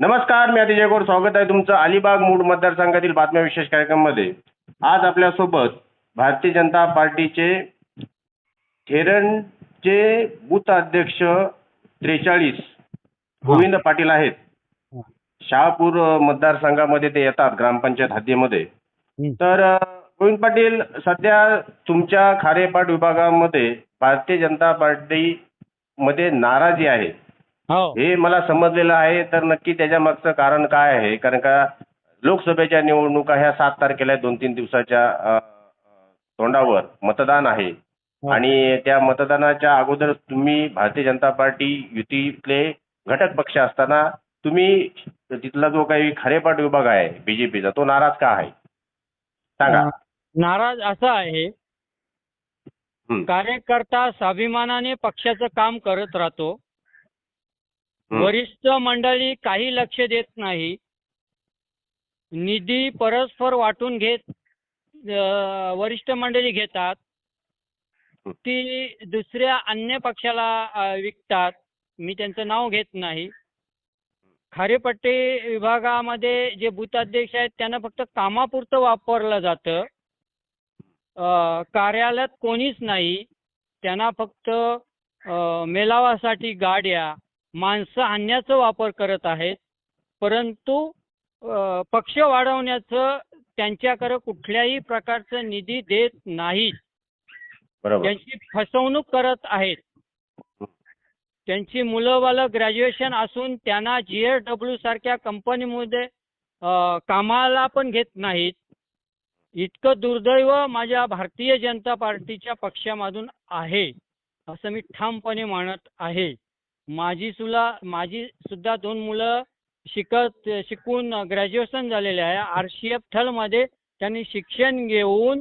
नमस्कार मी अतिजय गौड स्वागत आहे तुमचं अलिबाग मूड मतदारसंघातील बातम्या विशेष कार्यक्रममध्ये. आज आपल्यासोबत भारतीय जनता पार्टीचे थेरणचे बूथ अध्यक्ष त्रेचाळीस गोविंद पाटील आहेत. शहापूर मतदारसंघामध्ये ते येतात ग्रामपंचायत हद्दीमध्ये. तर गोविंद पाटील सध्या तुमच्या खारेपाट विभागामध्ये भारतीय जनता पार्टीमध्ये नाराजी आहे. हो. हे मला समजलेलं आहे तर नक्की त्याच्या मागचं कारण काय आहे? कारण का लोकसभेच्या निवडणुका ह्या सात तारखेला आहेत, दोन तीन दिवसाच्या अ, तोंडावर मतदान आहे. हो. आणि त्या मतदानाच्या अगोदर तुम्ही भारतीय जनता पार्टी युतीतले घटक पक्ष असताना तुम्ही तिथला जो काही खारेपाट विभाग आहे बीजेपीचा तो नाराज का आहे? सांगा. अं, नाराज असा आहे. कार्यकर्ता स्वाभिमानाने पक्षाचं काम करत राहतो. वरिष्ठ मंडळी काही लक्ष देत नाही. निधी परस्पर वाटून घेत वरिष्ठ मंडळी घेतात. ती दुसऱ्या अन्य पक्षाला विकतात. मी त्यांचं नाव घेत नाही. खारेपट्टी विभागामध्ये जे बूथ अध्यक्ष आहेत त्यांना फक्त कामापुरतं वापरलं जातं. कार्यालयात कोणीच नाही. त्यांना फक्त मेलावासाठी गाड्या माणसं आणण्याचा वापर करत आहेत. परंतु पक्ष वाढवण्याचं त्यांच्याकडे कुठल्याही प्रकारचं निधी देत नाहीत. त्यांची फसवणूक करत आहेत. त्यांची मुलं बालं ग्रॅज्युएशन असून त्यांना डब्ल्यू सारख्या कंपनीमध्ये कामाला पण घेत नाहीत. इतकं दुर्दैव माझ्या भारतीय जनता पार्टीच्या पक्षामधून आहे. असं मी ठामपणे म्हणत आहे. माझी सुला माझी सुद्धा दोन मुलं शिकत शिकून ग्रॅज्युएशन झालेले आहे. आर सी एफ ठलमध्ये त्यांनी शिक्षण घेऊन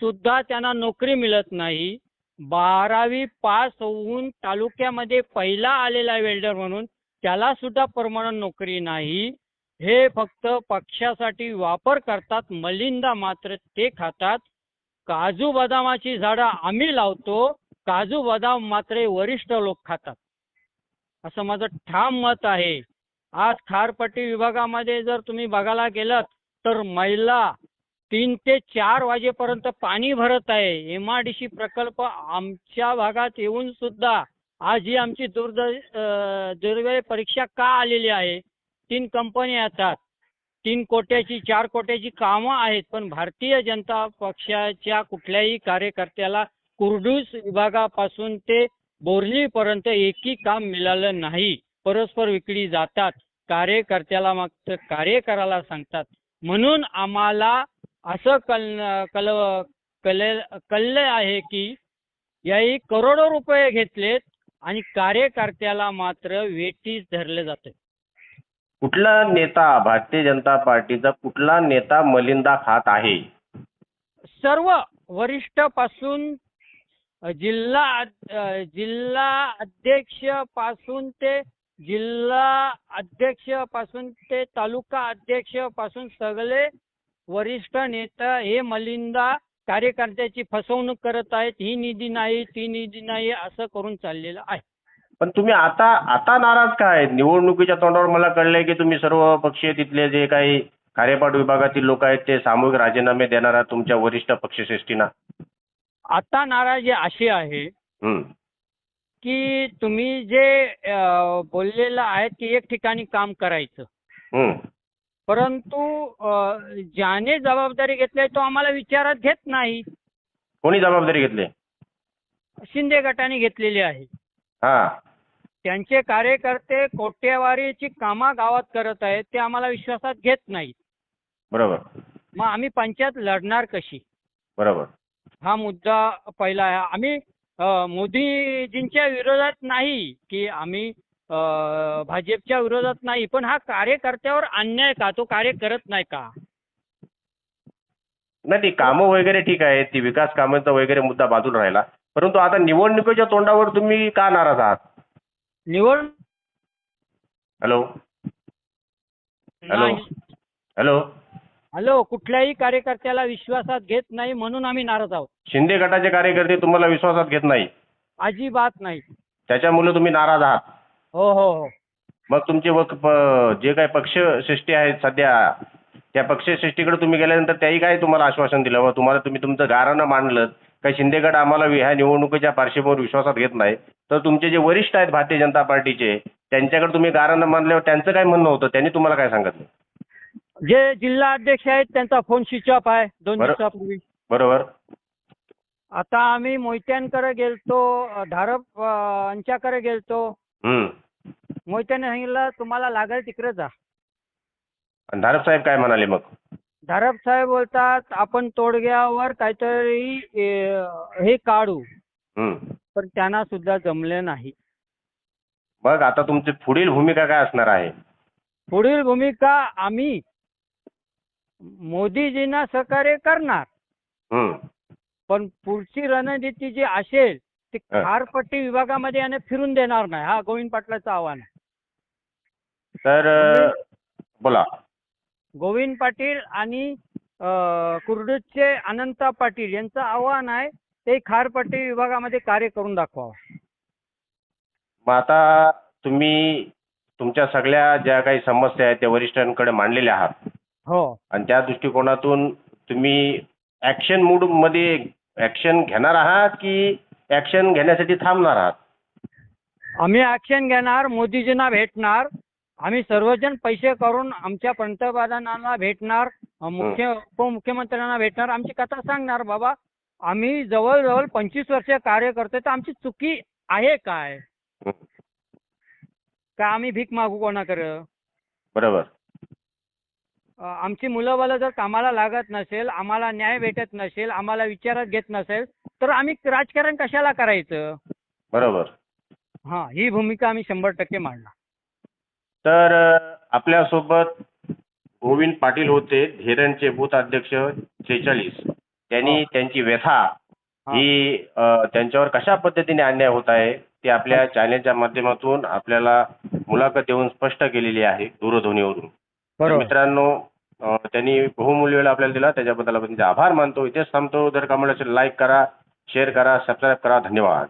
सुद्धा त्यांना नोकरी मिळत नाही. बारावी पास होऊन तालुक्यामध्ये पहिला आलेला वेल्डर म्हणून. त्याला सुद्धा परमनंट नोकरी नाही. हे फक्त पक्षासाठी वापर करतात. मलिंदा मात्र ते खातात. काजू बदामाची झाडं आम्ही लावतो. काजू बदाम मात्र वरिष्ठ लोक खातात. असं माझं ठाम मत आहे. आज खारपट्टी विभागामध्ये जर तुम्ही बघायला गेलात तर महिला तीन ते चार वाजेपर्यंत पाणी भरत आहे. एम आर डी सी प्रकल्प आमच्या भागात येऊन सुद्धा आज ही आमची दुर्द अं, परीक्षा का आलेली आहे? तीन कंपन्या येतात. तीन कोट्याची चार कोट्याची कामं आहेत पण भारतीय जनता पक्षाच्या कुठल्याही कार्यकर्त्याला कुर्डूस विभागापासून ते बोरलीपर्यंत एकही काम मिळालं नाही. परस्पर विकली जातात. कार्यकर्त्याला मागचं कार्य करायला सांगतात. म्हणून आम्हाला असं कल कल कले कळलं आहे की याही करोडो रुपये घेतलेत आणि कार्यकर्त्याला मात्र वेटीस धरले जाते कुठला नेता भारतीय जनता पार्टीचा कुठला नेता मलिंदा खात आहे? सर्व वरिष्ठपासून जिल्हा जिल्हा अध्यक्षपासून ते जिल्हा अध्यक्षपासून ते तालुका अध्यक्षपासून सगळे वरिष्ठ नेता हे मलिंदा कार्यकर्त्याची फसवणूक करत आहेत. ही निधी नाही ती निधी नाही असं करून चाललेलं आहे. पण तुम्ही आता आता नाराज काय निवडणुकीच्या तोंडावर मला कळलंय की तुम्ही सर्व पक्षीय तिथले जे काही कार्यपाठ विभागातील लोक आहेत ते सामूहिक राजीनामे देणार आहात तुमच्या वरिष्ठ पक्षश्रेष्ठींना. आता नाराजी अशी आहे हं. की तुम्ही जे बोललेलं आहे की एक ठिकाणी काम करायचं. परंतु ज्याने जबाबदारी घेतली तो आम्हाला विचारात घेत नाही. कोणी जबाबदारी घेतली? शिंदे गटाने घेतलेली आहे. हा. त्यांचे कार्यकर्ते कोट्यवारीची कामा गावात करत आहेत ते आम्हाला विश्वासात घेत नाहीत. बरोबर. मग आम्ही पंचायत लढणार कशी? बरोबर. हा मुद्दा पहिला आहे. आम्ही मोदीजींच्या विरोधात नाही की आम्ही भाजपच्या विरोधात नाही पण हा कार्यकर्त्यावर अन्याय का? तो कार्य करत नाही का? नाही ती कामं वगैरे ठीक आहे ती विकास कामांचा वगैरे मुद्दा बाजूला राहिला. परंतु आता निवडणुकीच्या तोंडावर तुम्ही का नाराज आहात? निवड हॅलो? हॅलो. हॅलो? हॅलो कुठल्याही कार्यकर्त्याला विश्वासात घेत नाही म्हणून आम्ही नाराज आहोत. शिंदे गटाचे कार्यकर्ते तुम्हाला विश्वासात घेत नाही. अजिबात नाही. त्याच्यामुळे तुम्ही नाराज आहात. हो हो हो. मग तुमचे वक प- जे काही पक्षश्रेष्ठी आहेत सध्या त्या पक्षश्रेष्ठीकडे तुम्ही गेल्यानंतर त्याही काय तुम्हाला आश्वासन दिलं. व तुम्हाला तुम्ही तुमचं गारानं मांडलं. काही शिंदे गट आम्हाला ह्या निवडणुकीच्या पार्श्वभूमीवर विश्वासात घेत नाही. तर तुमचे जे वरिष्ठ आहेत भारतीय जनता पार्टीचे त्यांच्याकडे तुम्ही गारानं मानल्यावर त्यांचं काय म्हणणं होतं? त्यांनी तुम्हाला काय सांगितलं? जे जिल्हा अध्यक्ष आहेत त्यांचा फोन स्विच ऑफ आहे. दोन बरं. दिवसापूर्वी. बरोबर. आता आम्ही मोहित्यांकडे गेलतो धारप अ, यांच्याकडे गेलतो. हम्म. मोहित्याने सांगितलं तुम्हाला लागेल तिकडे जा. आणि धारप साहेब काय म्हणाले मग? धारप साहेब बोलतात आपण तोडग्यावर काहीतरी अ, हे काढू. हम्म. पण त्यांना सुद्धा जमले नाही. मग आता तुमची पुढील भूमिका काय असणार आहे? पुढील भूमिका आम्ही मोदीजींना सहकार्य करणार. हम्म. पण पुढची रणनीती जी असेल ती हा. खारपट्टी विभागामध्ये याने फिरून देणार नाही हा गोविंद पाटलाचं आव्हान आहे. तर अ, बोला. गोविंद पाटील आणि अ, कुर्डूचे अनंत पाटील यांचं आव्हान आहे ते खारपट्टी विभागामध्ये कार्य करून दाखवावं. मग आता तुम्ही तुमच्या सगळ्या ज्या काही समस्या आहेत त्या वरिष्ठांकडे मांडलेल्या आहात. हो. आणि त्या दृष्टिकोनातून तुम्ही ॲक्शन मूडमध्ये ॲक्शन घेणार आहात की ॲक्शन घेण्यासाठी थांबणार आहात? आम्ही ॲक्शन घेणार मोदीजींना भेटणार. आम्ही सर्वजण पैसे करून आमच्या पंतप्रधानांना भेटणार अ, मुख्य उपमुख्यमंत्र्यांना भेटणार. आमची कथा सांगणार बाबा आम्ही जवळजवळ पंचवीस वर्ष कार्य करतोय तर आमची चुकी आहे काय? हं. का आम्ही भीक मागू कोणाकडे? बरोबर. आमची मुलं बालं जर कामाला लागत नसेल आम्हाला न्याय भेटत नसेल आम्हाला विचारात घेत नसेल तर आम्ही राजकारण कशाला करायचं? बरोबर. हां ही भूमिका आम्ही शंभर टक्के मांडणार. तर आपल्यासोबत गोविंद पाटील होते धेरणचे बूथ अध्यक्ष शेहेचाळीस. त्यांनी. त्यांची व्यथा ही. अ, त्यांच्यावर कशा पद्धतीने अन्याय होत आहे ते आपल्या चॅनेलच्या माध्यमातून आपल्याला मुलाखत देऊन स्पष्ट केलेली आहे दूरध्वनीवरून. मित्रांनो त्यांनी बहुमूल्य वेळ आपल्याला दिला. त्याच्याबद्दल आपण त्यांचे आभार मानतो. इथेच थांबतो. जर का मला लाईक करा शेअर करा सबस्क्राईब करा. धन्यवाद.